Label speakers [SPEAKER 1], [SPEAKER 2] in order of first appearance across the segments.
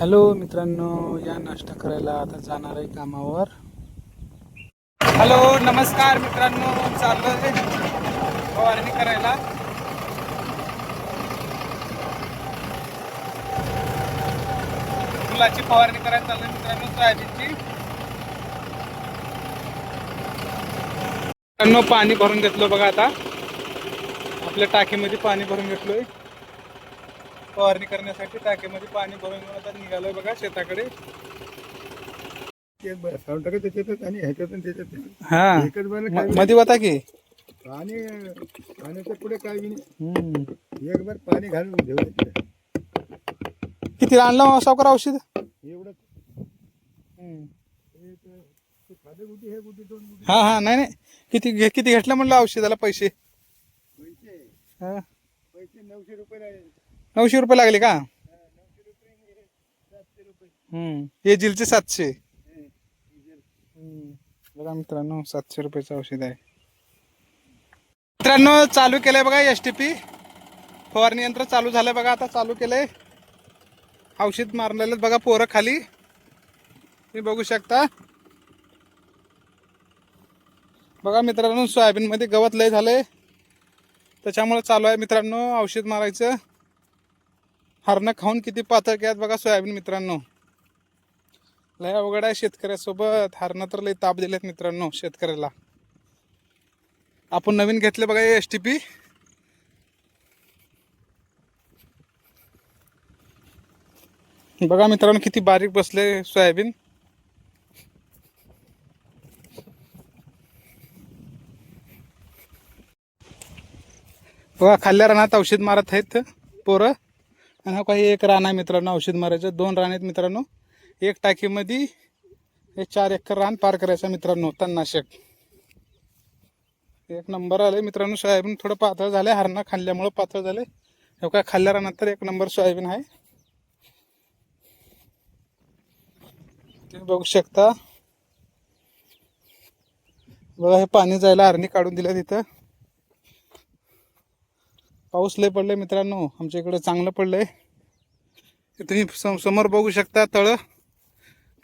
[SPEAKER 1] Hello मित्रांनो या नाश्ता करायला आता जाणार आहे कामावर. हॅलो नमस्कार मित्रांनो चाललो आहे फवारणी करायला? फुलाची फवारणी करायला चाललोय मित्रांनो सोयाबीनची. मित्रांनो पाणी भरून घेतलं बघा आता. आपल्या टाकीमध्ये पाणी भरून घेतलोय. फवारणी करण्यासाठी टाकीमध्ये पाणी भरून घेऊन आता निघालोय बघा शेताकडे.
[SPEAKER 2] एक बरं साऊंड टाकत त्याच्यातच आणि ह्याच्यातून त्याच्यात
[SPEAKER 1] हा.
[SPEAKER 2] एकच बरं
[SPEAKER 1] म-
[SPEAKER 2] काय
[SPEAKER 1] मध्ये होता की?
[SPEAKER 2] पाणी पाण्याच्या पुढे काय बी नाही.
[SPEAKER 1] हम्म.
[SPEAKER 2] एक बार पाणी घालून ठेवायचं
[SPEAKER 1] किती आणलं सावकार औषध?
[SPEAKER 2] एवढं साधे गुटी हे गुटी दोन गुटी
[SPEAKER 1] हा हा नाही नाही. किती घे- किती घेतलं म्हणलं औषधाला पैसे?
[SPEAKER 2] पैसे.
[SPEAKER 1] हा.
[SPEAKER 2] पैसे नऊशे रुपये लागले.
[SPEAKER 1] नऊशे रुपये लागले का?
[SPEAKER 2] नऊशे सातशे
[SPEAKER 1] हे जिलचे सातशे. बघा मित्रांनो सातशे रुपयाचं औषध आहे. मित्रांनो चालू केलंय बघा एस टी पी फवारणी यंत्र चालू झालंय बघा आता चालू केलंय. औषध मारलेलं बघा पोरं खाली. तुम्ही बघू शकता. बघा मित्रांनो सोयाबीन मध्ये गवत लय झालंय. त्याच्यामुळे चालू आहे मित्रांनो औषध मारायचं. हरणं खाऊन किती पातळ आहेत बघा सोयाबीन मित्रांनो. लय अवघड आहे शेतकऱ्यासोबत. हरणं तर लय ताप दिलेत मित्रांनो शेतकऱ्याला. आपण नवीन घेतले बघा एस टी पी बघा मित्रांनो किती बारीक बसले सोयाबीन. बघा खाल्ल्या रानात औषध मारत आहेत पोरं. आणि हा काही एक रान आहे मित्रांनो औषध मारायचं. दोन रान आहेत मित्रांनो. एक टाकीमध्ये हे चार एकर रान पार करायचं मित्रांनो तणनाशक. एक नंबर आले मित्रांनो सोयाबीन थोडं पातळ झालंय हरणा खाल्ल्यामुळं पातळ झाले हे काय खाल्ल्या रानात तर एक नंबर सोयाबीन आहे. तुम्ही बघू शकता. बघा हे पाणी जायला हरणी काढून दिलं तिथं पाऊस लय पडलाय मित्रांनो. आमच्या इकडे चांगलं पडलंय. आहे तुम्ही सम- समोर बघू शकता तळ.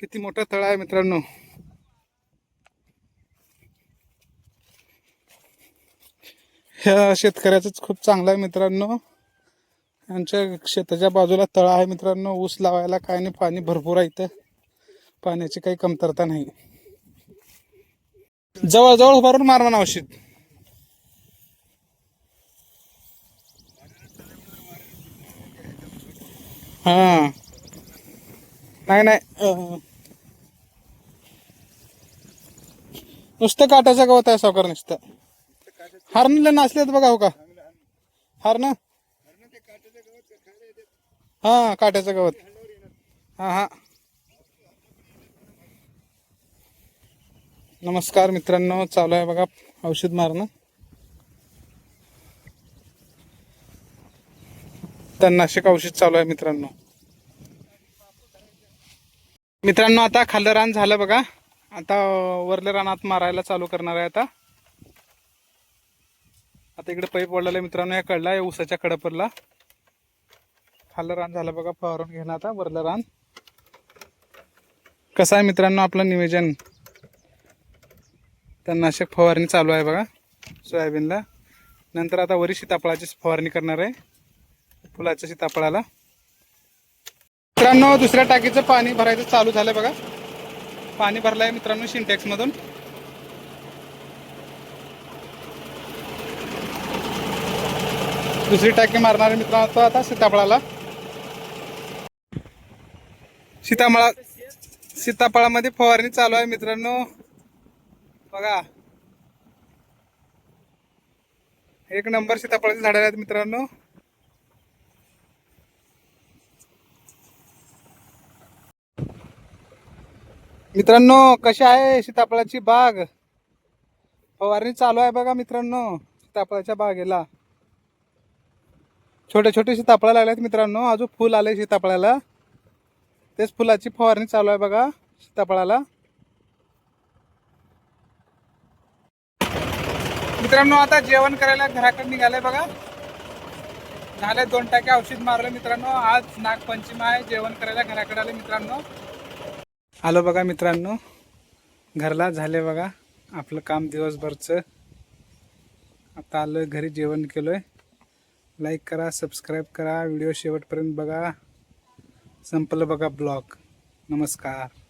[SPEAKER 1] किती मोठं तळ आहे मित्रांनो. ह्या शेतकऱ्याच खूप चांगलं आहे मित्रांनो. आमच्या शेताच्या बाजूला तळ आहे मित्रांनो. ऊस लावायला काय नाही पाणी भरपूर आहे इथं. पाण्याची काही कमतरता नाही. जवळजवळ भरून उभारून मारवा औषध? हा नाही नाही. नुसतं काट्याचं गवत आहे सावकार नुसतं. हरणले नाचलेत बघा हो का? हरण? हा काट्याचं गवत. हा हा. नमस्कार मित्रांनो चालू आहे बघा औषध मारणं. तणनाशक औषध चालू आहे मित्रांनो. मित्रांनो आता खाल्लं रान झालं बघा. आता वरल्या रानात मारायला चालू करणार आहे आता. आता इकडे पाईप वळलेला आहे मित्रांनो या कळला या उसाच्या कडपरला. खाल्लं रान झालं बघा फवारून घेणं आता वरलं रान. कसं आहे मित्रांनो आपलं नियोजन? तणनाशक फवारणी चालू आहे बघा सोयाबीनला. नंतर आता वरी सीताफळाची फवारणी करणार आहे. फुलाच्या सीताफळाला. मित्रांनो दुसऱ्या टाकीचं पाणी भरायचं चालू झालं बघा. पाणी भरलंय मित्रांनो सिंटॅक्स मधून. दुसरी टाकी मारणारे मित्रांनो आता सीताफळाला. सीताफळा सीताफळामध्ये फवारणी चालू आहे मित्रांनो. बघा. एक नंबर सीताफळाच्या झाड आहेत मित्रांनो. मित्रांनो कशी आहे सीताफळाची बाग? फवारणी चालू आहे बघा मित्रांनो सीताफळाच्या बागेला. छोटे छोटे सीताफळ लागलेत मित्रांनो अजून फुल आले सीताफळाला. तेच फुलाची फवारणी चालू आहे बघा सीताफळाला. मित्रांनो आता जेवण करायला घराकडे निघालंय बघा. झाले दोन टाके औषध मारलं मित्रांनो. आज नागपंचमी आहे जेवण करायला घराकडे आले मित्रांनो. आलो बघा मित्रांनो. घरला झाले बघा. आपलं काम दिवसभरचं. आता आलोय घरी जेवण केलोय. लाईक करा सबस्क्राईब करा. व्हिडिओ शेवटपर्यंत बघा. संपलं बघा ब्लॉग. नमस्कार.